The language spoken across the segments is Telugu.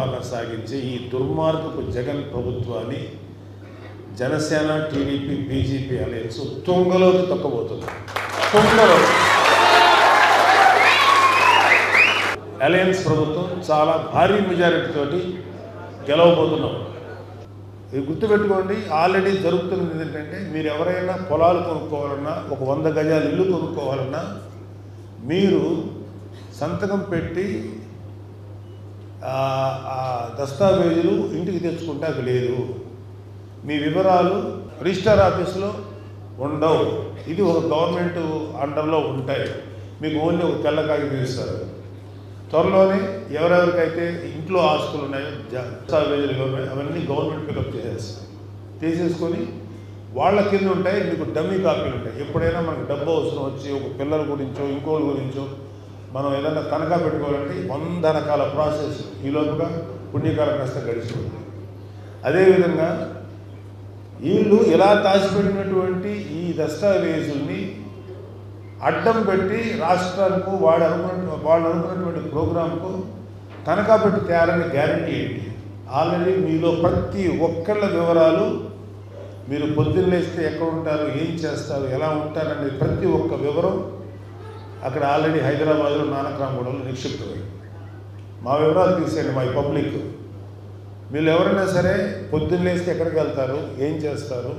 పరిపాలన సాగించే ఈ దుర్మార్గపు జగన్ ప్రభుత్వాన్ని జనసేన టీడీపీ బీజేపీ అలయన్స్ తుంగలోకి తొక్కబోతుంది. తుంగలో అలయన్స్ ప్రభుత్వం చాలా భారీ మెజారిటీ తోటి గెలవబోతున్నాం. ఇది గుర్తుపెట్టుకోండి ఆల్రెడీ జరుగుతున్నది ఏంటంటే మీరు ఎవరైనా పొలాలు కొనుక్కోవాలన్నా ఒక వంద గజాలు ఇల్లు కొనుక్కోవాలన్నా మీరు సంతకం పెట్టి దస్తావేజులు ఇంటికి తెచ్చుకుంటే లేదు. మీ వివరాలు రిజిస్టర్ ఆఫీస్లో ఉండవు. ఇది ఒక గవర్నమెంట్ అండర్లో ఉంటాయి. మీకు ఓన్లీ ఒక తెల్ల కాగితం ఇస్తారు. త్వరలోనే ఎవరెవరికైతే ఇంట్లో ఆస్తులు ఉన్నాయో దస్తావేజులు అవన్నీ గవర్నమెంట్ పికప్ చేసేస్తాయి తీసేసుకొని వాళ్ళ కింద ఉంటాయి మీకు డమ్మీ కాపీలు ఉంటాయి. ఎప్పుడైనా మనకు డబ్బు అవసరం వచ్చి ఒక పిల్లల గురించో ఇంకోళ్ళ గురించో మనం ఏదైనా తనఖా పెట్టుకోవాలంటే వంద రకాల ప్రాసెస్ ఈ లోపుగా పుణ్యకాల కష్టం గడిచిపోతుంది. అదేవిధంగా వీళ్ళు ఇలా దాచిపెట్టినటువంటి ఈ దస్తావేజుల్ని అడ్డం పెట్టి రాష్ట్రాలకు వాడు అనుకున్న వాళ్ళు అనుకున్నటువంటి ప్రోగ్రాంకు తనఖా పెట్టి తేయాలని గ్యారంటీ ఏంటి? ఆల్రెడీ మీలో ప్రతి ఒక్కళ్ళ వివరాలు మీరు పొద్దున్నేస్తే ఎక్కడ ఉంటారు ఏం చేస్తారు ఎలా ఉంటారనేది ప్రతి ఒక్క వివరం అక్కడ ఆల్రెడీ హైదరాబాద్లో నానక్రామగూడలో నిక్షిప్తమై. మా వివరాలు తీసేయండి మా పబ్లిక్. మీరు ఎవరైనా సరే పొద్దున్న లేస్తే ఎక్కడికి వెళ్తారు ఏం చేస్తారు?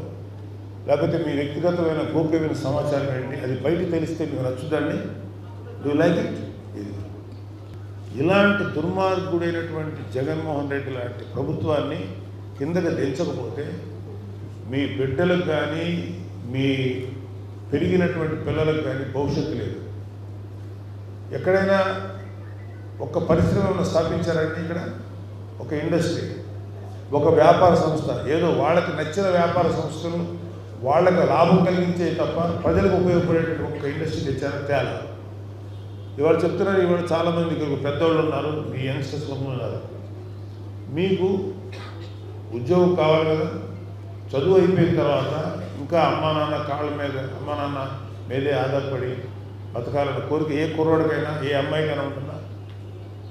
లేకపోతే మీ వ్యక్తిగతమైన గోప్యమైన సమాచారం ఏంటి? అది బయట తెలిస్తే మీకు నచ్చుదండి డూ లైక్ ఇట్ ఇది. ఇలాంటి దుర్మార్గుడైనటువంటి జగన్మోహన్ రెడ్డి లాంటి ప్రభుత్వాన్ని కిందకి దించకపోతే మీ బిడ్డలకు కానీ మీ పెరిగినటువంటి పిల్లలకు కానీ భవిష్యత్తు లేదు. ఎక్కడైనా ఒక పరిశ్రమను స్థాపించారంటే ఇక్కడ ఒక ఇండస్ట్రీ ఒక వ్యాపార సంస్థ. ఏదో వాళ్ళకి నచ్చిన వ్యాపార సంస్థలు వాళ్ళకి లాభం కలిగించే తప్ప ప్రజలకు ఉపయోగపడేటువంటి ఒక ఇండస్ట్రీ తెచ్చారు తేలా. ఇవాళ చెప్తున్నారు ఇవాళ చాలామంది ఇక్కడ పెద్దవాళ్ళు ఉన్నారు మీ యంగ్స్టర్స్ ఉన్నారు. మీకు ఉద్యోగం కావాలి కదా చదువు అయిపోయిన తర్వాత ఇంకా అమ్మా నాన్న కాళ్ళ మీద అమ్మా నాన్న మీదే ఆధారపడి బతకాలని కోరిక ఏ కుర్రోడికైనా ఏ అమ్మాయికైనా ఉంటుందా?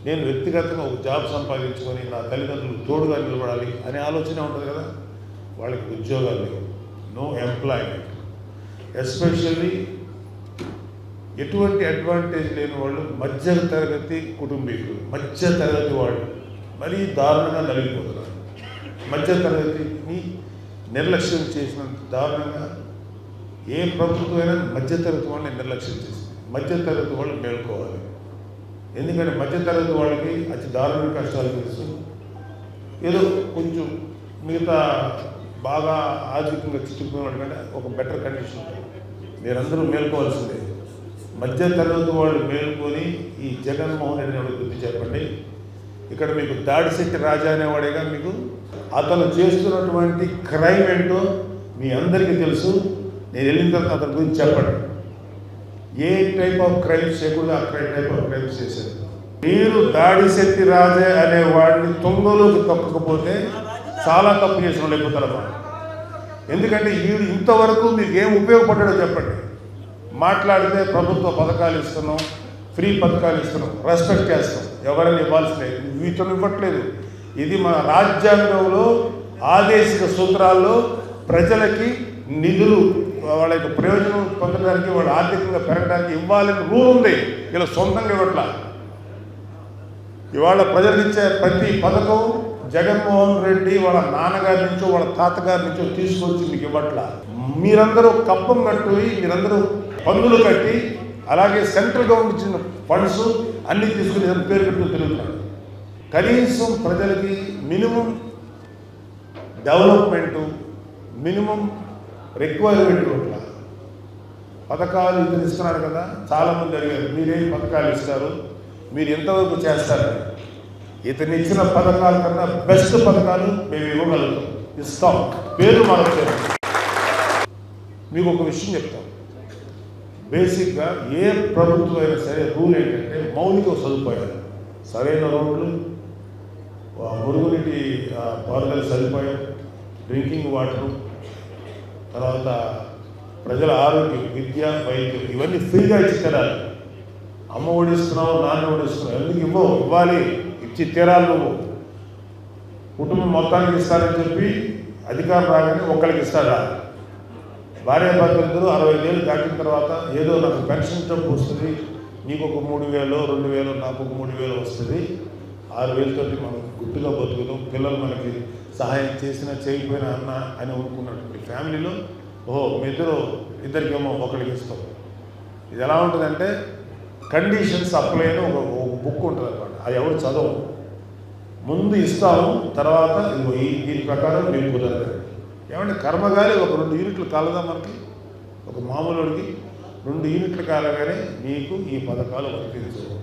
నేను వ్యక్తిగతంగా ఒక జాబ్ సంపాదించుకొని నా తల్లిదండ్రులు తోడుగా నిలబడాలి అనే ఆలోచన ఉంటుంది కదా? వాళ్ళకి ఉద్యోగాలు లేవు. నో ఎంప్లాయ్మెంట్ ఎస్పెషల్లీ ఎటువంటి అడ్వాంటేజ్ లేని వాళ్ళు మధ్య తరగతి కుటుంబీకులు మధ్య తరగతి వాళ్ళు మరీ దారుణంగా నలిగిపోతున్నారు. మధ్య తరగతిని నిర్లక్ష్యం చేసిన దారుణంగా ఏ ప్రభుత్వమైనా మధ్య తరగతి వాళ్ళని నిర్లక్ష్యం చేసింది. మధ్యతరగతి వాళ్ళు మేల్కోవాలి. ఎందుకంటే మధ్య తరగతి వాళ్ళకి అతి దారుణ కష్టాలు తెలుసు. ఏదో కొంచెం మిగతా బాగా ఆర్థికంగా చిక్కుకున్న వాళ్ళకంటే ఒక బెటర్ కండిషన్ ఉంటుంది మీరందరూ మేల్కోవాల్సిందే. మధ్య తరగతి వాళ్ళు మేల్కొని ఈ జగన్మోహన్ రెడ్డి వాడి గురించి చెప్పండి. ఇక్కడ మీకు దాడిశక్తి రాజా అనేవాడేగా మీకు అతను చేస్తున్నటువంటి క్రైమ్ ఏంటో మీ అందరికీ తెలుసు. నేను వెళ్ళిన తర్వాత అతని గురించి చెప్పండి ఏ టైప్ ఆఫ్ క్రైమ్స్ చేయకూడదు ఆ క్రైమ్ టైప్ ఆఫ్ క్రైమ్స్ చేశారు. మీరు దాడి శక్తి రాజే అనే వాడిని తొంగలోకి తొక్కకపోతే చాలా తప్పు చేసిన వాళ్ళు ఎక్కువ ఎందుకంటే వీడు ఇంతవరకు మీకు ఏం ఉపయోగపడ్డాడో చెప్పండి. మాట్లాడితే ప్రభుత్వ పథకాలు ఇస్తున్నాం ఫ్రీ పథకాలు ఇస్తున్నాం రెస్పెక్ట్ చేస్తాం ఎవరైనా ఇవ్వాల్సిన వీటిని ఇవ్వట్లేదు. ఇది మన రాజ్యాంగంలో ఆదేశిక సూత్రాల్లో ప్రజలకి నిధులు వాళ్ళ యొక్క ప్రయోజనం పొందడానికి వాళ్ళ ఆర్థికంగా పెరగడానికి ఇవ్వాలని రూల్ ఉంది. ఇలా సొంతంగా ఇవ్వట్ల. ఇవాళ ప్రజలు ఇచ్చే ప్రతి పథకం జగన్మోహన్ రెడ్డి వాళ్ళ నాన్నగారి నుంచో వాళ్ళ తాతగారి నుంచో తీసుకొచ్చి మీకు ఇవ్వట్ల. మీరందరూ కప్పం కట్టి మీరందరూ పన్నులు కట్టి అలాగే సెంట్రల్ గవర్నమెంట్ ఇచ్చిన ఫండ్స్ అన్ని తీసుకుని ఏదో పేరు పెట్టుకుని తిరుగుతున్నారు. కనీసం ప్రజలకి మినిమం డెవలప్మెంటు మినిమం రిక్వైర్మెంట్ ఇవ్వట్లా పథకాలు ఇద్దరు ఇస్తున్నారు కదా చాలామంది అడిగారు మీరేం పథకాలు ఇస్తారు? మీరు ఎంతవరకు చేస్తారు? ఇతను ఇచ్చిన పథకాల కన్నా బెస్ట్ పథకాలు మేము ఇవ్వగలుగుతాం. ఇస్తాం పేరు మార్చారు మీకు ఒక విషయం చెప్తాం. బేసిక్గా ఏ ప్రభుత్వం అయినా సరే రూల్ ఏంటంటే మౌలిక సదుపాయాలు. సరైన రోడ్లు మురుగునీటి పారుదల సదుపాయం డ్రింకింగ్ వాటర్ తర్వాత ప్రజల ఆరోగ్యం విద్య వైద్యం ఇవన్నీ ఫ్రీగా ఇచ్చి తీరాలి అమ్మ ఓడిస్తున్నావు నాన్న ఓడిస్తున్నావు ఎందుకు ఇవ్వవు ఇవ్వాలి. ఇచ్చి తీరాలి నువ్వు. కుటుంబం మొత్తానికి ఇస్తారని చెప్పి అధికారం రాగానే ఒక్కరికి ఇస్తాడా? భార్య అరవై వేలు దాటిన తర్వాత ఏదో నాకు పెన్షన్ డబ్బు వస్తుంది. నీకు ఒక మూడు వేలు రెండు వేలు నాకు ఒక మూడు వేలు వస్తుంది. ఆరు వేలతోటి మనం గుట్టుగా బతుకుతాం పిల్లలు మనకి సహాయం చేసినా చేయకపోయినా అన్న అని అనుకున్నాడు ఫ్యామిలీలో ఓహో మీ ఇద్దరు ఇద్దరికేమో ఒకరికి ఇస్తాం ఇది ఎలా ఉంటుందంటే కండిషన్స్ అప్లై అని ఒక బుక్ ఉంటుంది అనమాట అది ఎవరు చదవం ముందు ఇస్తాము తర్వాత ఇదిగో ఈ దీని ప్రకారం మేము కుదరదు. ఏమంటే కర్మగాలి ఒక రెండు యూనిట్లు కాలదా మనకి? ఒక మామూలుడికి రెండు యూనిట్లు కాలగానే మీకు ఈ పథకాలు వర్తించవు.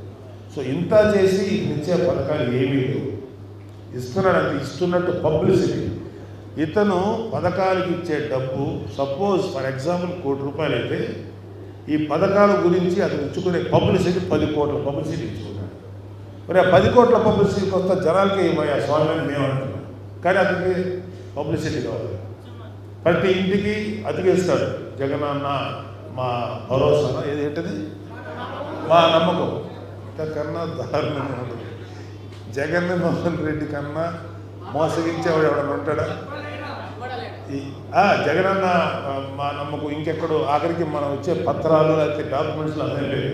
సో ఇంత చేసి ఇచ్చే పథకాలు ఏమీ లేవు. ఇస్తున్నాడంటే ఇస్తున్నట్టు పబ్లిసిటీ. ఇతను పథకాలకు ఇచ్చే డబ్బు సపోజ్ ఫర్ ఎగ్జాంపుల్ కోటి రూపాయలు అయితే ఈ పథకాల గురించి అతను ఇచ్చుకునే పబ్లిసిటీ పది కోట్ల పబ్లిసిటీ ఇచ్చుకున్నాడు మరి ఆ పది కోట్ల పబ్లిసిటీ కొత్త జనాలకి ఇవ్వయా స్వామి అని మేము అంటున్నాం కానీ అతనికి పబ్లిసిటీ కావాలి. ప్రతి ఇంటికి అతికేస్తాడు. జగనన్న మా భరోసా ఏది ఏంటది? మా నమ్మకం. ఇంతకన్నా దారుణంగా ఉండదు జగన్మోహన్ రెడ్డి కన్నా మోసగించేవాడు ఎవడన్నా ఉంటాడా? జగనన్న మా నమ్మకం ఇంకెక్కడో ఆఖరికి మనం వచ్చే పత్రాలు లేకపోతే డాక్యుమెంట్స్లు అదే లేదు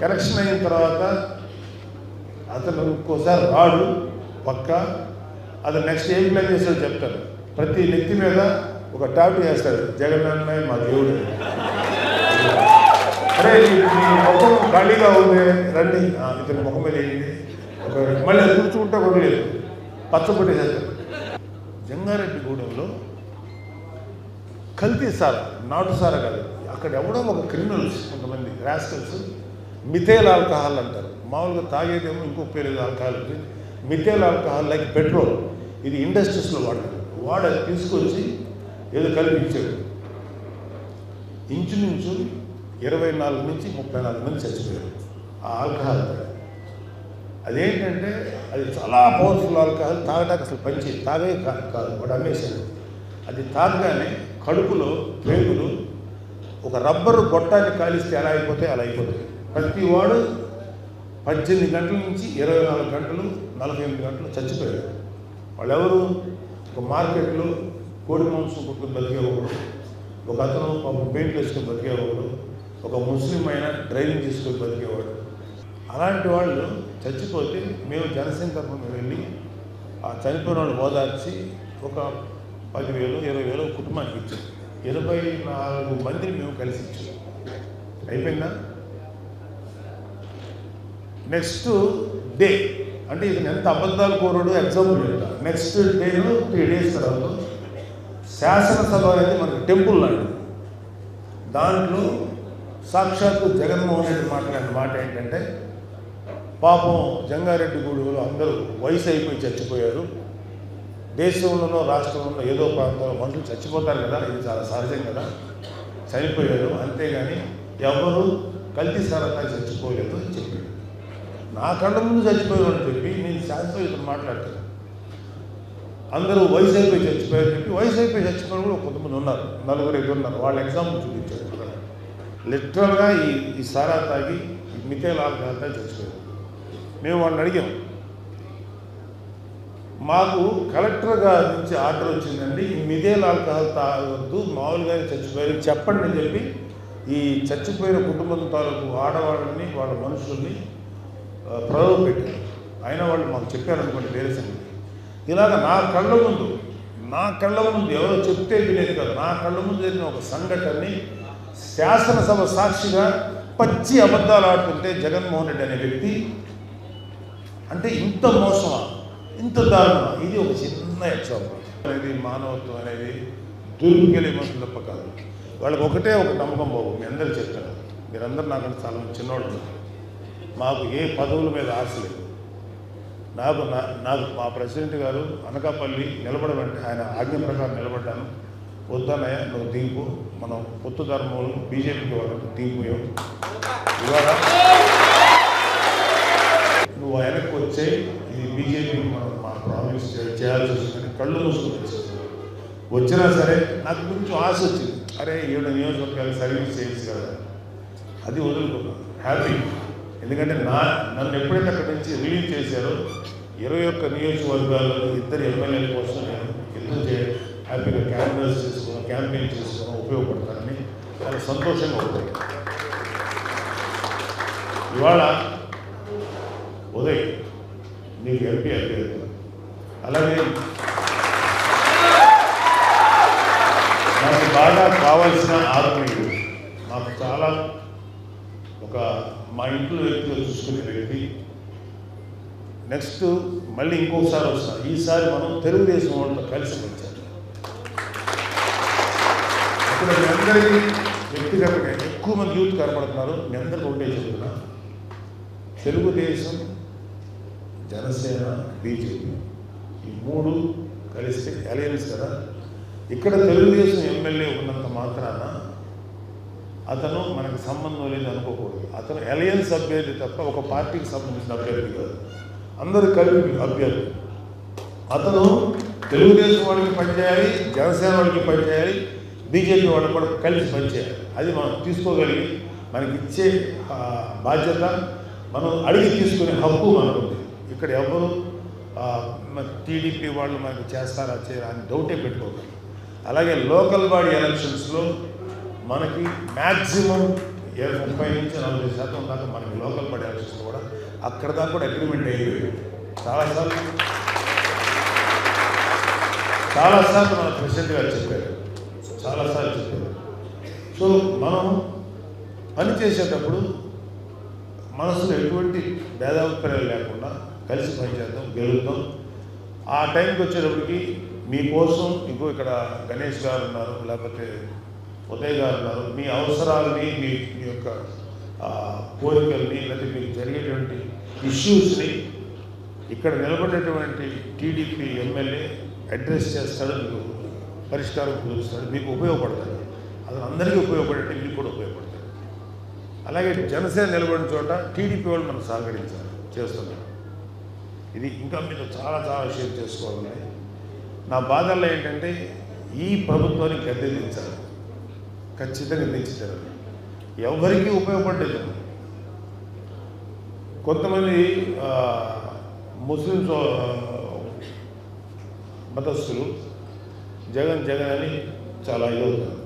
కరెక్షన్ అయిన తర్వాత అతను ఇంకోసారి రాడు పక్క అతను నెక్స్ట్ ఏం ప్లాన్ చేస్తాడో చెప్తాడు. ప్రతి నెత్తి మీద ఒక టాటూ వేస్తాడు జగనన్న మా దేవుడు. అరే మీ ముఖం ఖాళీగా ఉంది రండి. ఇతని ముఖం మీద ఒక మళ్ళీ కూర్చుకుంటా కూడా లేదు. పచ్చ జంగారెడ్డి జంగారెడ్డిగూడెంలో కల్తీ సార నాటు సార కాదు. అక్కడ ఎవడో ఒక క్రిమినల్స్ కొంతమంది రాస్కల్స్ మిథేల్ ఆల్కహాల్ అంటారు. మామూలుగా తాగేదేమో ఇంకో పేరు ఆల్కహాల్ ఉంది. మిథేల్ ఆల్కహాల్ లైక్ పెట్రోల్ ఇది ఇండస్ట్రీస్లో వాడతారు. వాడు అది తీసుకొచ్చి ఏదో కల్పించాడు ఇంచుమించు ఇరవై నాలుగు నుంచి ముప్పై నాలుగు మంది చచ్చిపోయారు ఆ ఆల్కహాల్ అదేంటంటే అది చాలా పవర్ఫుల్ ఆల్కహాల్. తాగడానికి అసలు పంచి తాగే కాదు. వాడు అమ్మేశాడు. అది తాగగానే కడుపులో పేగులు ఒక రబ్బరు గొట్టాన్ని కాలిస్తే ఎలా అయిపోతే అలా అయిపోతాయి. ప్రతి వాడు పద్దెనిమిది గంటల నుంచి ఇరవై నాలుగు గంటలు నలభై ఎనిమిది గంటలు చచ్చిపోయారు వాళ్ళెవరు? ఒక మార్కెట్లో కోడి మాంసం కొట్టుకుని బతికేవాడు ఒక అతను పాపం పెయింట్ వేసుకొని బతికేవాడు ఒక ముస్లిం అయినా డ్రైవింగ్ చేసుకొని బతికేవాడు. అలాంటి వాళ్ళు చచ్చిపోతే మేము జనసేన తరఫున వెళ్ళి ఆ చనిపోయిన వాళ్ళు ఓదార్చి ఒక పదివేలు ఇరవై వేలు కుటుంబానికి ఇచ్చాం ఇరవై నాలుగు మందిని మేము కలిసి ఇచ్చాం. అయిపోయిందా? నెక్స్ట్ డే అంటే ఇతను ఎంత అబద్ధాలు కోరడు ఎగ్జాంపుల్ చెప్తాను నెక్స్ట్ డేలో త్రీ డేస్ తర్వాత శాసనసభ అనేది మనకి టెంపుల్ లాంటిది. దాంట్లో సాక్షాత్తు జగన్మోహన్ రెడ్డి మాట్లాడిన మాట ఏంటంటే పాపం జంగారెడ్డి గూడులో అందరూ వయసు అయిపోయి చచ్చిపోయారు. దేశంలోనో రాష్ట్రంలోనో ఏదో ప్రాంతంలో మనుషులు చచ్చిపోతారు కదా ఇది చాలా సహజం కదా. చనిపోయారు అంతేగాని ఎవరు కల్తీ సారతాయి చచ్చిపోలేదు అని చెప్పాడు. నా కళ్ళ ముందు చచ్చిపోయారు అని చెప్పి నేను శాస్త్రవేత్తలు మాట్లాడతాను అందరూ వయసు అయిపోయి చచ్చిపోయారు చెప్పి వయసు అయిపోయి చచ్చిపోయారు కూడా కొంతమంది ఉన్నారు నలుగురు ఐదు ఉన్నారు. వాళ్ళ ఎగ్జాంపుల్ చూపించారు లిటరల్గా ఈ ఈ సారా తాగి మితే ఆల్కహాల్ చచ్చిపోయారు. మేము వాళ్ళని అడిగాం మాకు కలెక్టర్ గారి నుంచి ఆర్డర్ వచ్చిందండి. ఈ మిథేల్ ఆల్కహాల్ తాగొద్దు మామూలుగానే చచ్చిపోయారు. చెప్పండి అని చెప్పి ఈ చచ్చిపోయిన కుటుంబం తాలూకు ఆడవాళ్ళని వాళ్ళ మనుషుల్ని ఆ, పెట్టారు అయినా వాళ్ళు మాకు చెప్పారనుకోండి వేరే సంగతి. ఇలాగ నా కళ్ళ ముందు నా కళ్ళ ముందు ఎవరో చెప్తే వినేది కాదు. నా కళ్ళ ముందు జరిగిన ఒక సంఘటనని శాసనసభ సాక్షిగా పచ్చి అబద్ధాలు ఆడుతుంటే జగన్మోహన్ రెడ్డి అనే వ్యక్తి అంటే ఇంత మోసమా? ఇంత దారుణం. ఇది ఒక చిన్న ఎగ్జాంపుల్. అనేది మానవత్వం అనేది దుర్మికెళ్ళే మనుషులు తప్ప కాదు. వాళ్ళకి ఒకటే ఒక నమ్మకం బాబు మీ అందరూ చెప్తాను మీరందరూ నాకంటే చాలా చిన్నవాళ్ళు మాకు ఏ పదవుల మీద ఆశ లేదు. నాకు నా నాకు మా ప్రెసిడెంట్ గారు అనకాపల్లి నిలబడమంటే ఆయన ఆజ్ఞ ప్రకారం నిలబడ్డాను. వద్దన్నయ్య నువ్వు దిగిపో మనం పొత్తు ధర్మంలో బీజేపీకి వాళ్ళకి దిగిపోయాం ఇవాళ నువ్వు వెనక్కి వచ్చే ఇది బీజేపీ మనం మా ప్రామిస్ చేయాల్సి వస్తుందని కళ్ళు మూసుకుని వచ్చినా సరే నాకు కొంచెం ఆశ వచ్చింది. అరే ఏడు నియోజకవర్గాలు సర్వీస్ చేయొచ్చు కదా. అది వదులుకున్నాను హ్యాపీ ఎందుకంటే నా నన్ను ఎప్పుడైతే అక్కడి నుంచి రిలీవ్ చేశారో ఇరవై ఒక్క నియోజకవర్గాల్లో ఇద్దరు ఎమ్మెల్యేల కోసం నేను యుద్ధం చే హ్యాపీగా క్యాంపెయిన్ చేసుకుని క్యాంపెయిన్ చేసుకోవడం ఉపయోగపడతానని చాలా సంతోషంగా ఉంటుంది ఇవాళ ఉదయ్ నీకు ఎంపీ అభ్యర్థి అలాగే నాకు బాగా కావాల్సిన ఆత్మీయుడు నాకు చాలా ఒక మా ఇంట్లో వ్యక్తిగా చూసుకునే వ్యక్తి. నెక్స్ట్ మళ్ళీ ఇంకొకసారి వస్తాను ఈసారి మనం తెలుగుదేశం వాళ్ళతో కలిసి వచ్చారు అక్కడ మీ అందరికీ వ్యక్తిగతంగా ఎక్కువ మంది యూత్ కనబడుతున్నారు మీ అందరికీ ఒకటే చెప్తున్నా. తెలుగుదేశం జనసేన బీజేపీ. ఈ మూడు కలిస్తే అలయన్స్ కదా. ఇక్కడ తెలుగుదేశం ఎమ్మెల్యే ఉన్నంత మాత్రాన అతను మనకు సంబంధం లేదు అనుకోకూడదు. అతను అలయన్స్ అభ్యర్థి తప్ప ఒక పార్టీకి సంబంధించిన అభ్యర్థి కాదు. అందరూ కలిపి అభ్యర్థి. అతను తెలుగుదేశం వాళ్ళకి పనిచేయాలి జనసేన వాళ్ళకి పనిచేయాలి బీజేపీ వాళ్ళకి కూడా కలిసి పనిచేయాలి. అది మనం తీసుకోగలిగి మనకి ఇచ్చే బాధ్యత మనం అడిగి తీసుకునే హక్కు మనకు ఇక్కడ ఎవరు టీడీపీ వాళ్ళు మనకి చేస్తారా చేయరా అని డౌటే పెట్టుకోగలరు అలాగే లోకల్ బాడీ ఎలక్షన్స్లో మనకి మ్యాక్సిమం ముప్పై నుంచి నలభై శాతం దాకా మనకి లోకల్ బాడీ ఎలక్షన్స్ కూడా అక్కడ దాకా కూడా అగ్రిమెంట్ అయ్యేది. చాలాసార్లు చాలాసార్లు మన ప్రెసిడెంట్ గారు చెప్పారు. చాలాసార్లు చెప్పారు. సో మనం పని చేసేటప్పుడు మనసులో ఎటువంటి భేదాభిప్రాయాలు లేకుండా కలిసి పనిచేద్దాం గెలుద్దాం. ఆ టైంకి వచ్చేటప్పటికి మీకోసం ఇంకో ఇక్కడ గణేష్ గారు ఉన్నారు లేకపోతే ఉదయ్ గారు ఉన్నారు. మీ అవసరాలని మీ మీ యొక్క కోరికల్ని లేకపోతే మీకు జరిగేటువంటి ఇష్యూస్ని ఇక్కడ నిలబడేటువంటి టీడీపీ ఎమ్మెల్యే అడ్రస్ చేస్తాడు మీకు పరిష్కారం కుదురుస్తాడు మీకు ఉపయోగపడతాడు. అది అందరికీ ఉపయోగపడేట్టు మీకు కూడా ఉపయోగపడతాడు. అలాగే జనసేన నిలబడిన చోట టీడీపీ వాళ్ళు మనం సహకరించాలి చేస్తున్నాం. ఇది ఇంకా మీరు చాలా చాలా షేర్ చేసుకోవాలని. నా బాధల్లో ఏంటంటే ఈ ప్రభుత్వాన్ని గద్దెదించాలి. ఖచ్చితంగా దించుతారు ఎవరికి ఉపయోగపడలేదు. కొంతమంది ఆ, ముస్లిమ్స్ మతస్థులు జగన్ జగన్ అని చాలా ఇదవుతారు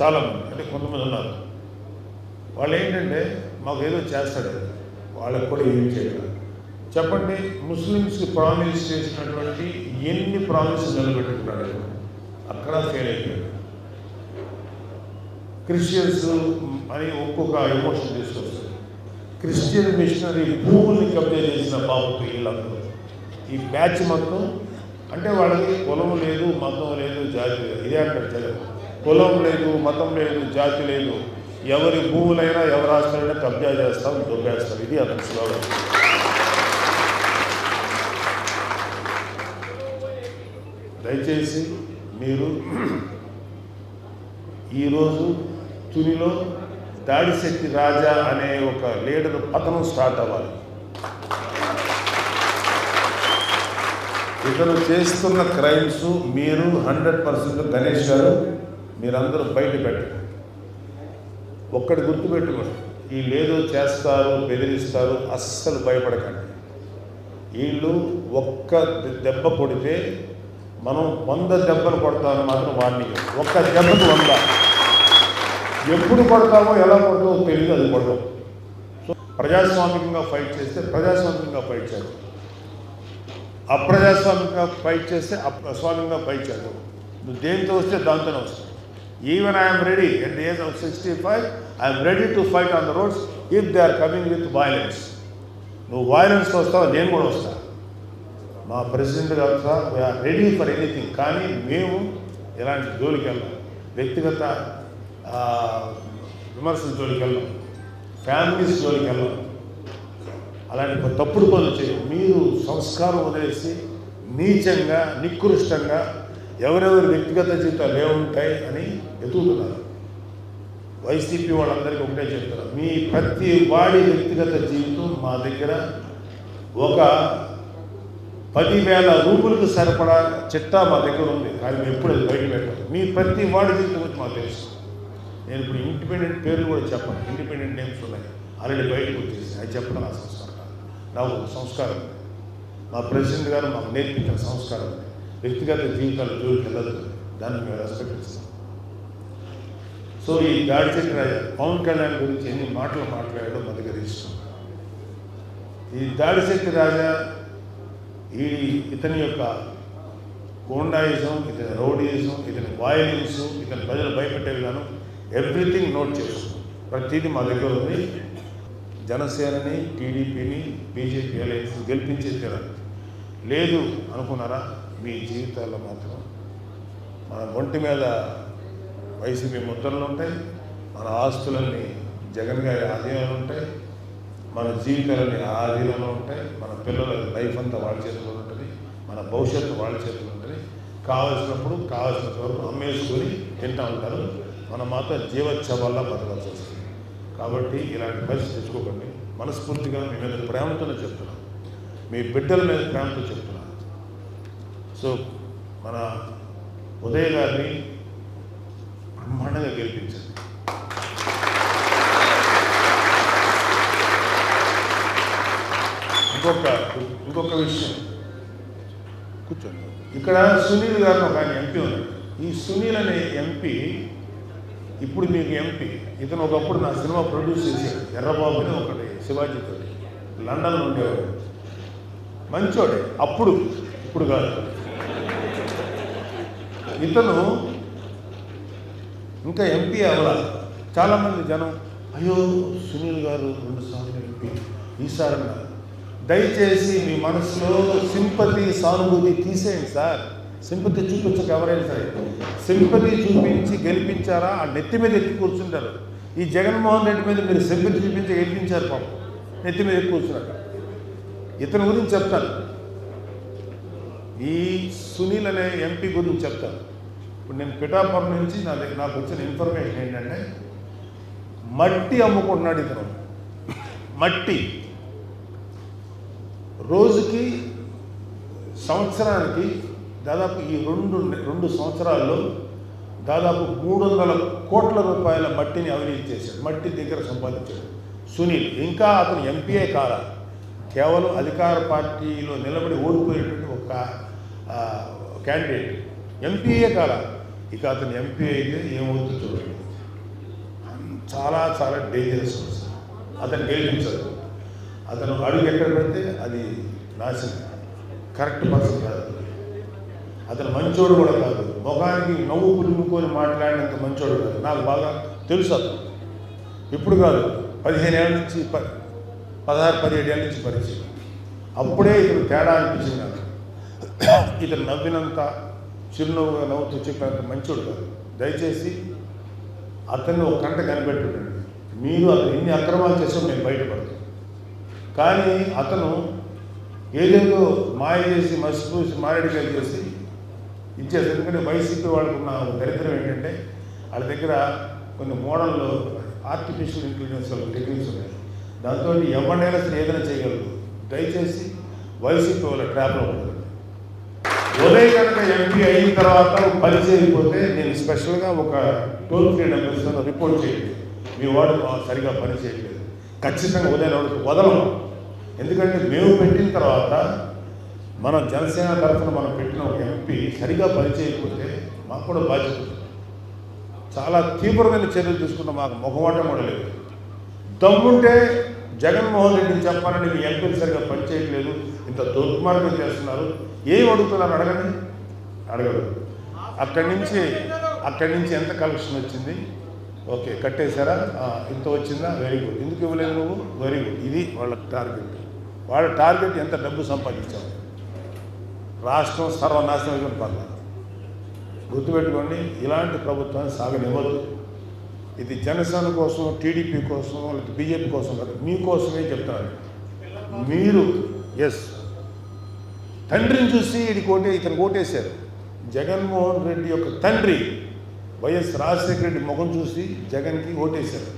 చాలామంది అంటే కొంతమంది ఉన్నారు. వాళ్ళు ఏంటంటే మాకు ఏదో చేస్తాడు వాళ్ళకి కూడా ఏం చేయాలి చెప్పండి ముస్లిమ్స్కి ప్రామిస్ చేసినటువంటి ఎన్ని ప్రామిస్ నిలబెట్టుకున్నాడు? అక్కడ ఫెయిల్ అయిపోయాడు. క్రిస్టియన్స్ అని ఒక్కొక్క ఎమోషన్ తీసుకొస్తారు క్రిస్టియన్ మిషనరీ భూముల్ని కబ్జా చేసిన బాబు వీళ్ళందరూ ఈ బ్యాచ్ మొత్తం అంటే వాళ్ళకి కులం లేదు మతం లేదు జాతి లేదు. ఇదే అంటారు జగన్ కులం లేదు మతం లేదు జాతి లేదు. ఎవరి భూములైనా ఎవరు ఆస్తులైనా కబ్జా చేస్తాం దొబ్బేస్తాం. ఇది అతని స్లోగన్ దయచేసి మీరు ఈరోజు తునిలో దాడిశక్తి రాజా అనే ఒక లీడర్ పతనం స్టార్ట్ అవ్వాలి. ఇతను చేస్తున్న క్రైమ్స్ మీరు హండ్రెడ్ పర్సెంట్ గణేష్ గారు మీరందరూ బయట పెట్టండి. ఒక్కటి గుర్తుపెట్టుకోండి ఈ ఏదో చేస్తారు బెదిరిస్తారు అస్సలు భయపడకండి. వీళ్ళు ఒక్క దె- దెబ్బ కొడితే మనం వంద దెబ్బలు కొడతామని మాత్రం వాడిని ఒక్క దెబ్బకు వంద. ఎప్పుడు కొడతామో ఎలా కొడతామో తెలియదు అది కొడతాం. సో ప్రజాస్వామికంగా ఫైట్ చేస్తే ప్రజాస్వామికంగా ఫైట్ చేద్దాం. అప్రజాస్వామికంగా ఫైట్ చేస్తే అప్రస్వామికంగా ఫైట్ చేద్దాం. నువ్వు దేనితో వస్తే దాంతోనే వస్తావు. Even I'm ready at the age of sixty five I'm ready to fight on the roads if they are coming with violence నువ్వు వైలెన్స్ వస్తావు? నేను కూడా వస్తాను మా ప్రెసిడెంట్ గారు sir we're ready for anything కానీ మేము ఎలాంటి జోలికి వెళ్ళాం. వ్యక్తిగత విమర్శల జోలికి వెళ్ళాం. ఫ్యామిలీస్ జోలికి వెళ్ళాం. అలాంటి తప్పుడు పనులు చేయం. మీరు సంస్కారం వదిలేసి నీచంగా నికృష్టంగా ఎవరెవరి వ్యక్తిగత జీవితాలు ఏముంటాయి అని ఎదుగుతున్నారు. వైసీపీ వాళ్ళందరికీ ఒకటే చెప్తున్నారు మీ ప్రతి వాడి వ్యక్తిగత జీవితం మా దగ్గర ఒక పదివేల రూపులకు సరిపడా చిట్టా మా దగ్గర ఉంది. కానీ మేము ఎప్పుడు అది బయట పెట్టాం మీ ప్రతి వాడి జీవితం గురించి మాకు తెలుసు. నేను ఇప్పుడు ఇండిపెండెంట్ పేర్లు కూడా చెప్పను. ఇండిపెండెంట్ నేమ్స్ ఉన్నాయి. ఆల్రెడీ బయటకు వచ్చేసి అది చెప్పడం నా సంస్కారం. నాకు సంస్కారం. మా ప్రెసిడెంట్ గారు మాకు నేర్పించిన సంస్కారం. వ్యక్తిగత జీవితాలు జోలికి వెళ్ళదు. దాన్ని మేము రెస్పెక్ట్ ఇస్తాం సో ఈ గాడిచెట్టి రాజా పవన్ కళ్యాణ్ గురించి ఎన్ని మాటలు మాట్లాడాడో మా దగ్గర ఇష్టం ఈ దాడిశక్తి రాజా ఈ ఇతని యొక్క కోండాయిజం ఇతని రౌడీయిజం ఇతని వాయలెన్స్ ఇతని ప్రజలు భయపెట్టే విధానం ఎవ్రీథింగ్ నోట్ చేసుకున్నాం ప్రతిదీ మా దగ్గర ఉంది. జనసేనని టీడీపీని బీజేపీ అలయన్స్ గెలిపించే తీరాలి లేదు అనుకున్నారా? మీ జీవితాల్లో మాత్రం మన ఒంటి మీద వైసీపీ ముద్రలు ఉంటాయి మన ఆస్తులన్నీ జగన్ గారి ఆధీనంలో ఉంటాయి మన జీవితాలన్నీ ఆ ఆధీనంలో ఉంటాయి. మన పిల్లల లైఫ్ అంతా వాళ్ళ చేతిలో ఉంటుంది. మన భవిష్యత్తు వాళ్ళ చేతిలో ఉంటుంది. కావలసినప్పుడు కావలసినంత వరకు అమ్మేసుకొని తింటా ఉంటారు. మనం మాత్రం జీవోత్సవాల్లో బతకాల్సి వస్తుంది. కాబట్టి ఇలాంటి పరిస్థితి తెచ్చుకోకండి. మనస్ఫూర్తిగా మీ మీద ప్రేమతోనే చెప్తున్నాను మీ బిడ్డల మీద ప్రేమతో చెప్తున్నాను సో మన ఉదయ గారిని బ్రహ్మాండంగా గెలిపించండి. ఇంకొక ఇంకొక విషయం. కూర్చోండి. ఇక్కడ సునీల్ గారు ఒక ఆయన ఎంపీ ఉన్నాడు ఈ సునీల్ అనే ఎంపీ ఇప్పుడు మీకు ఎంపీ ఇతను ఒకప్పుడు నా సినిమా ప్రొడ్యూస్ చేశాడు. ఎర్రబాబు అని ఒకటి శివాజీతో లండన్ ఉండేవాడు. మంచోడే. అప్పుడు ఇప్పుడు కాదు. ఇతను ఇంకా ఎంపీ అవ్వాలి. చాలామంది జనం అయ్యో సునీల్ గారు రెండుసార్లు ఎంపీ ఈసారి అన్నారు. దయచేసి మీ మనసులో సింపతి సానుభూతి తీసేయండి సార్. సింపతి చూపించక ఎవరైనా సరే. సింపతి చూపించి గెలిపించారా? ఆ నెత్తి మీద ఎక్కి కూర్చుంటారు. ఈ జగన్మోహన్ రెడ్డి మీద మీరు సింపతి చూపించి గెలిపించారు పాపం. నెత్తి మీద ఎక్కి కూర్చున్నారు ఇతని గురించి చెప్తాను ఈ సునీల్ అనే ఎంపీ గురించి చెప్తాను ఇప్పుడు నేను పిఠాపురం నుంచి నా దగ్గర నాకు వచ్చిన ఇన్ఫర్మేషన్ ఏంటంటే మట్టి అమ్ముకుంటున్నాడు ఇతను. మట్టి. రోజుకి సంవత్సరానికి దాదాపు ఈ రెండు రెండు సంవత్సరాల్లో దాదాపు మూడు వందల కోట్ల రూపాయల మట్టిని అవినీతి చేశాడు. మట్టి దగ్గర సంపాదించాడు. సునీల్ ఇంకా అతను ఎంపీఏ కాల కేవలం అధికార పార్టీలో నిలబడి ఓడిపోయేటువంటి ఒక క్యాండిడేట్ ఎంపీఏ కాల ఇక అతను ఎంపీ అయితే ఏమవుతుందో చూడండి. చాలా చాలా డేంజరస్ అతను గెలిపించారు అతను అడుగు ఎక్కడ పెడితే అది నాశనం. కరెక్ట్ పర్సన్ కాదు. అతను మంచోడు కూడా కాదు. ముఖానికి నవ్వు పులుముకొని మాట్లాడినంత మంచోడు కాదు. నాకు బాగా తెలుసు అతను. ఇప్పుడు కాదు. పదిహేను ఏళ్ళ నుంచి ప పదహారు పదిహేడు ఏళ్ళ నుంచి పరిచయం అప్పుడే ఇతను తేడా అనిపించింది నాకు. ఇతను నవ్వినంత చిరునవ్వుగా నవ్వుతూ చెప్పినంత మంచోడు కాదు. దయచేసి అతన్ని ఒక కంట కనిపెట్టుండండి మీరు అతను ఎన్ని అక్రమాలు చేసాం నేను బయటపడతాను. కానీ అతను ఏదేదో మాయ చేసి మసిపూసి మారేడుకాయ చేసి ఇచ్చేసి ఎందుకంటే వైసీపీ వాళ్ళకు ఉన్న దరిద్రం ఏంటంటే వాళ్ళ దగ్గర కొన్ని మోడల్లో ఆర్టిఫిషియల్ ఇంటెలిజెన్స్ టెక్నిక్స్ ఉన్నాయి. దాంతో ఎవరినైనా సరే ఏదైనా చేయగలరు. దయచేసి వైసీపీ వాళ్ళ ట్రాప్లో ఉండదు ఉదయ్ కనుక ఎంపీ అయిన తర్వాత పని చేయకపోతే నేను స్పెషల్గా ఒక టోల్ ఫ్రీ నెంబర్స్ రిపోర్ట్ చేయండి మీ వాడు సరిగా పని చేయట్లేదు. ఖచ్చితంగా ఉదయం వదలం ఎందుకంటే మేము పెట్టిన తర్వాత మన జనసేన తరఫున మనం పెట్టిన ఒక ఎంపీ సరిగా పనిచేయకపోతే మాకు కూడా బాధ్యత చాలా తీవ్రమైన చర్యలు తీసుకున్న మాకు ముఖమాట కూడా లేదు. దమ్ముంటే జగన్మోహన్ రెడ్డిని చెప్పాలని మీ ఎంపీలు సరిగా పనిచేయట్లేదు ఇంత దుర్మార్గం చేస్తున్నారు. ఏం అడుగుతున్నారు అడగండి? అడగదు అక్కడి నుంచి అక్కడి నుంచి ఎంత కలెక్షన్ వచ్చింది? ఓకే కట్టేశారా? ఇంత వచ్చిందా? వెరీ గుడ్ ఎందుకు ఇవ్వలేదు నువ్వు? వెరీ గుడ్ ఇది వాళ్ళ టార్గెట్. వాళ్ళ టార్గెట్ ఎంత డబ్బు సంపాదించావు? రాష్ట్రం సర్వనాశనం అయిపోయిన పర్లేదు. గుర్తుపెట్టుకోండి ఇలాంటి ప్రభుత్వాన్ని సాగనివ్వదు. ఇది జనసేన కోసం టీడీపీ కోసం లేకపోతే బీజేపీ కోసం కాదు మీకోసమే చెప్తాను మీరు ఎస్ తండ్రిని చూసి ఇది కోటే ఇతను కోటేశారు. జగన్మోహన్ రెడ్డి యొక్క తండ్రి వైఎస్ రాజశేఖర రెడ్డి ముఖం చూసి జగన్కి ఓటేశారు.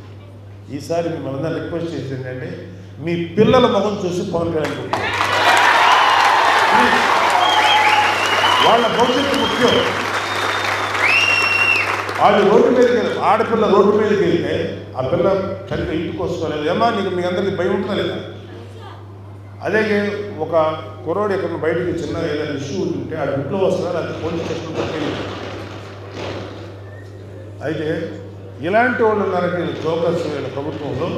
ఈసారి మిమ్మల్ని అందరూ రిక్వెస్ట్ చేసి ఏంటంటే మీ పిల్లల ముఖం చూసి పవన్ కళ్యాణ్ వాళ్ళ భవిష్యత్తు ముఖ్యం. వాళ్ళు రోడ్డు మీదకి వెళ్ళారు ఆడపిల్ల రోడ్డు మీదకి వెళ్తే ఆ పిల్ల కలిపి ఇంటికి వసుకోలేదు ఏమా నీకు మీ అందరికీ భయం ఉంటుందా లేదా? అదే ఒక కుర్రోడు ఇక్కడ బయటకు చిన్న ఏదైనా ఇష్యూ ఉంటే ఆ ఇంట్లో వస్తున్నారు అది పోలీస్ స్టేషన్ అయితే ఇలాంటి వాళ్ళు ఉన్నారంటే వీళ్ళు జోకర్స్ వీళ్ళ ప్రభుత్వంలో.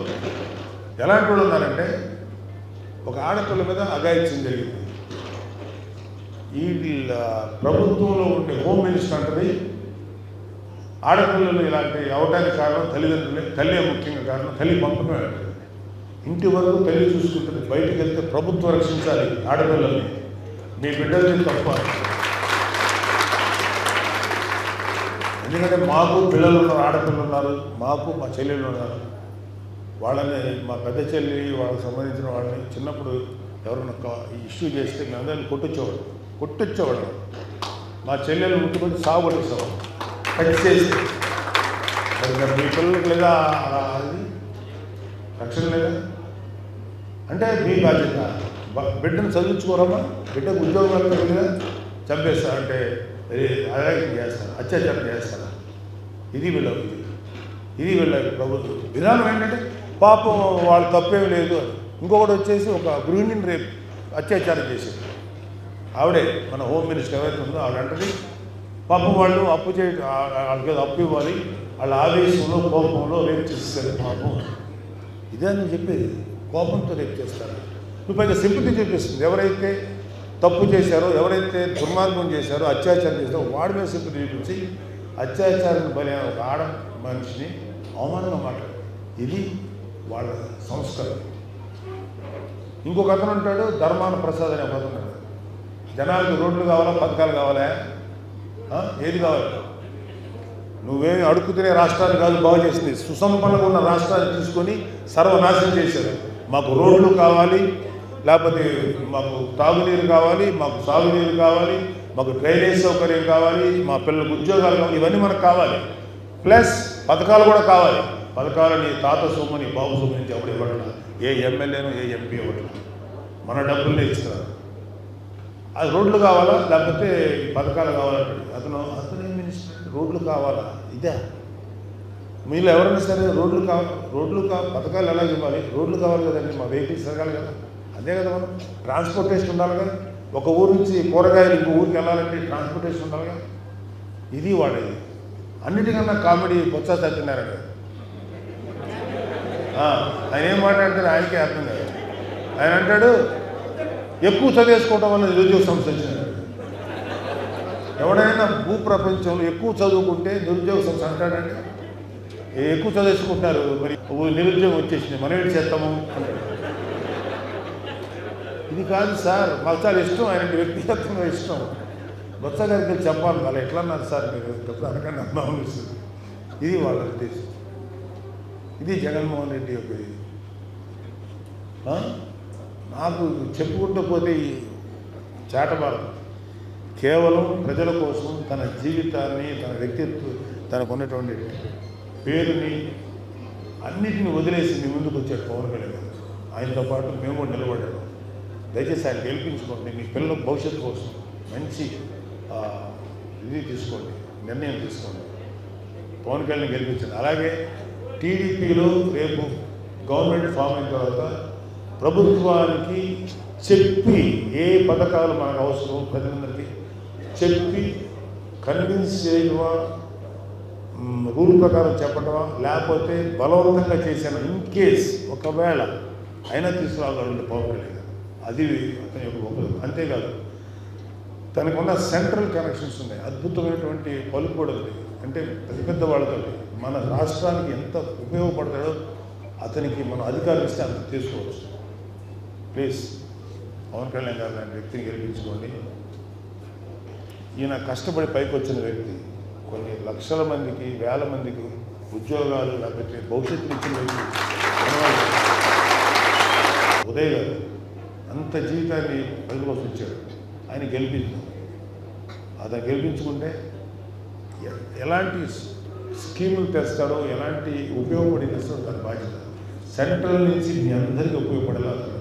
ఎలాంటి వాళ్ళు ఉన్నారంటే ఒక ఆడపిల్ల మీద అగాయిత్యం జరిగింది. ఈ వీళ్ళ ప్రభుత్వంలో ఉండే హోమ్ మినిస్టర్ అంటది. ఆడపిల్లలు ఇలాంటి అవడానికి కారణం తల్లిదండ్రులే తల్లి ముఖ్యంగా కారణం తల్లి పంపకమే ఇంటి వరకు తల్లి చూసుకుంటుంది. బయటకు వెళ్తే ప్రభుత్వం రక్షించాలి ఆడపిల్లల్ని. మీ బిడ్డల్ని తప్ప ఎందుకంటే మాకు పిల్లలు ఉన్నారు ఆడపిల్లలు ఉన్నారు మాకు మా చెల్లెళ్ళు ఉన్నారు. వాళ్ళని మా పెద్ద చెల్లి వాళ్ళకి సంబంధించిన వాళ్ళని చిన్నప్పుడు ఎవరైనా ఇష్యూ చేస్తే మేము అందరిని కొట్టించేవాడు కొట్టించేవాడు మా చెల్లెలు ముట్టుకొని సాగు కొట్టేసేవాడు కట్ చేసి. మీ పిల్లలకు లేదా? అలా అది రక్షణ లేదా? అంటే మీ బాధ్యత. బిడ్డను చదివించుకోరమ్మా. బిడ్డకు ఉద్యోగం లేదా చంపేస్తా అంటే అరాగం చేస్తారు అత్యాచారం చేస్తారా ఇది వీళ్ళ ఇది. ఇది వీళ్ళ ప్రభుత్వం. విధానం ఏంటంటే పాపం వాళ్ళు తప్పేం లేదు ఇంకొకటి వచ్చేసి ఒక గృహిణిని రేపు అత్యాచారం చేసేది ఆవిడే మన హోమ్ మినిస్టర్ ఎవరైతే ఉందో ఆవిడ అంటే పాపం వాళ్ళు అప్పు చే వాళ్ళకి అప్పు ఇవ్వాలి. వాళ్ళ ఆవేశంలో కోపంలో రేపు చేస్తారు పాపం. ఇదే అని చెప్పేది. కోపంతో రేపు చేస్తారు. నువ్వు పైగా సింపతి చూపిస్తుంది. ఎవరైతే తప్పు చేశారో ఎవరైతే దుర్మార్గం చేశారో అత్యాచారం చేశారో వాడి మీద శక్తి చూపించి అత్యాచారం బలి ఒక ఆడ మనిషిని అవమానంగా మాట్లాడు. ఇది వాళ్ళ సంస్కారం ఇంకొక అతను ఉంటాడు ధర్మాన ప్రసాద్ అనే ఒక అతను ఉంటాడు. జనాలకు రోడ్లు కావాలా పథకాలు కావాలా? ఏది కావాలి? నువ్వేమి అడుక్కుతునే రాష్ట్రాన్ని కాదు బాగు చేసింది. సుసంపన్నంగా ఉన్న రాష్ట్రాన్ని తీసుకొని సర్వనాశనం చేశారు. మాకు రోడ్లు కావాలి లేకపోతే మాకు తాగునీరు కావాలి మాకు సాగునీరు కావాలి మాకు డ్రైనేజ్ సౌకర్యం కావాలి మా పిల్లలకు ఉద్యోగాలు కావాలి ఇవన్నీ మనకు కావాలి. ప్లస్ పథకాలు కూడా కావాలి. పథకాలు నీ తాత సోమని బాబు సొమ్ము నుంచి ఎవడు ఇవ్వడం ఏ ఎమ్మెల్యేనో ఏ ఎంపీ ఇవ్వడం మన డబ్బుల్నే ఇస్తున్నారు అది రోడ్లు కావాలా? లేకపోతే పథకాలు కావాలంటాడు అతను అతను ఏం మినిస్టర్ రోడ్లు కావాలా? ఇదే. మీలో ఎవరైనా సరే రోడ్లు కావాలి రోడ్లు కా పథకాలు ఎలా ఇవ్వాలి? రోడ్లు కావాలి కదండి మా వెహికల్స్ తిరగాలి కదా. అదే కదా మనం ట్రాన్స్పోర్టేషన్ ఉండాలి కదా. ఒక ఊరు నుంచి కూరగాయలు ఇంకో ఊరికి వెళ్ళాలంటే ట్రాన్స్పోర్టేషన్ ఉండాలి కదా. ఇది వాడేది. అన్నిటికన్నా కామెడీ బొత్స సత్యనారాయణ గారు. ఆయన ఏం మాట్లాడితే ఆయనకే అర్థం కాదు. ఆయన అంటాడు ఎక్కువ చదివేసుకోవడం వల్ల నిరుద్యోగ సమస్య వచ్చింది. ఎవడైనా భూ ప్రపంచంలో ఎక్కువ చదువుకుంటే నిరుద్యోగ సమస్య అంటాడండి ఎక్కువ చదివేసుకుంటారు మరి నిరుద్యోగం వచ్చేసింది మనం ఏంటి చేస్తాము? అంటాడు. ఇది కాదు సార్ మాకు చాలా ఇష్టం ఆయన వ్యక్తిగతంగా ఇష్టం. బొత్స గారికి చెప్పాలి అలా ఎట్లా అన్నారు సార్ మీరు? అనకండి అన్నా ఇది వాళ్ళ ఉద్దేశం. ఇది జగన్మోహన్ రెడ్డి యొక్క ఇది. నాకు చెప్పుకుంటూ పోతే ఈ చేటబారం కేవలం ప్రజల కోసం తన జీవితాన్ని తన వ్యక్తిత్వం తనకు ఉన్నటువంటి పేరుని అన్నిటిని వదిలేసి మీ ముందుకు వచ్చాడు పవన్ కళ్యాణ్ ఆయనతో పాటు మేము కూడా నిలబడ్డాము దయచేసి ఆయన గెలిపించుకోండి. మీ పిల్లల భవిష్యత్తు కోసం మంచి ఇది తీసుకోండి నిర్ణయం తీసుకోండి. పవన్ కళ్యాణ్ గెలిపించండి. అలాగే టీడీపీలో రేపు గవర్నమెంట్ ఫామ్ అయిన తర్వాత ప్రభుత్వానికి చెప్పి ఏ పథకాలు మనకు అవసరం ప్రజలందరికీ చెప్పి కన్విన్స్ చేయడమా రూల్ ప్రకారం చెప్పటమా లేకపోతే బలవంతంగా చేసిన ఇన్ కేస్ ఒకవేళ అయినా తీసుకురాగలండి పవన్ కళ్యాణ్ అది అతని యొక్క ఒక అంతేకాదు తనకున్న సెంట్రల్ కనెక్షన్స్ ఉన్నాయి. అద్భుతమైనటువంటి పలుకుబడి ఉంది అంటే పెద్ద పెద్ద వాళ్ళతో మన రాష్ట్రానికి ఎంత ఉపయోగపడతాడో అతనికి మనం అధికారం ఇస్తే అంత తీసుకోవచ్చు. ప్లీజ్ పవన్ కళ్యాణ్ గారు లాంటి వ్యక్తిని గెలిపించుకోండి. ఈయన కష్టపడి పైకి వచ్చిన వ్యక్తి కొన్ని లక్షల మందికి వేల మందికి ఉద్యోగాలు లేకపోతే భవిష్యత్తు ఇచ్చిన వ్యక్తి. ఉదయ్ గారు. అంత జీవితాన్ని ప్రజల ఇచ్చాడు ఆయన గెలిపించు అతను గెలిపించుకుంటే ఎ- ఎలాంటి స్కీములు తెస్తాడో ఎలాంటి ఉపయోగపడి తెస్తాడో దాని బాధ్యత. సెంట్రల్ నుంచి మీ అందరికీ ఉపయోగపడేలా అతను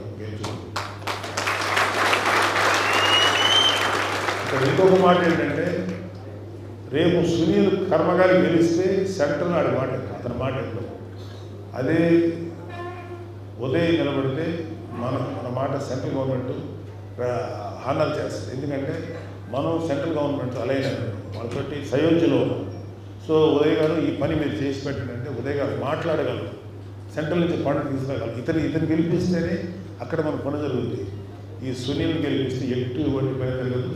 ఇక్కడ ఇంకొక మాట ఏంటంటే రేపు సునీల్ కర్మగారి గెలిస్తే సెంట్రల్ ఆడి మాట అతని మాట వింటారు. అదే ఉదయం నిలబడితే మన మాట సెంట్రల్ గవర్నమెంట్ హానర్ చేస్తుంది. ఎందుకంటే మనం సెంట్రల్ గవర్నమెంట్ అలైన్ వాళ్ళతోటి సయోధ్యలో ఉన్నాం. సో ఉదయ్ గారు ఈ పని మీరు చేసి పెట్టండి ఉదయ్ గారు మాట్లాడగలరు. సెంట్రల్ నుంచి ఫండ్ తీసుకురాగలరు. ఇతను ఇతను గెలిపిస్తేనే అక్కడ మన పని జరుగుతుంది ఈ సునీల్ గెలిపిస్తే ఎటువంటి పని జరగదు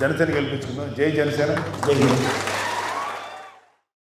జనసేన గెలిపించుకుందాం. జై జనసేన. జై హింద్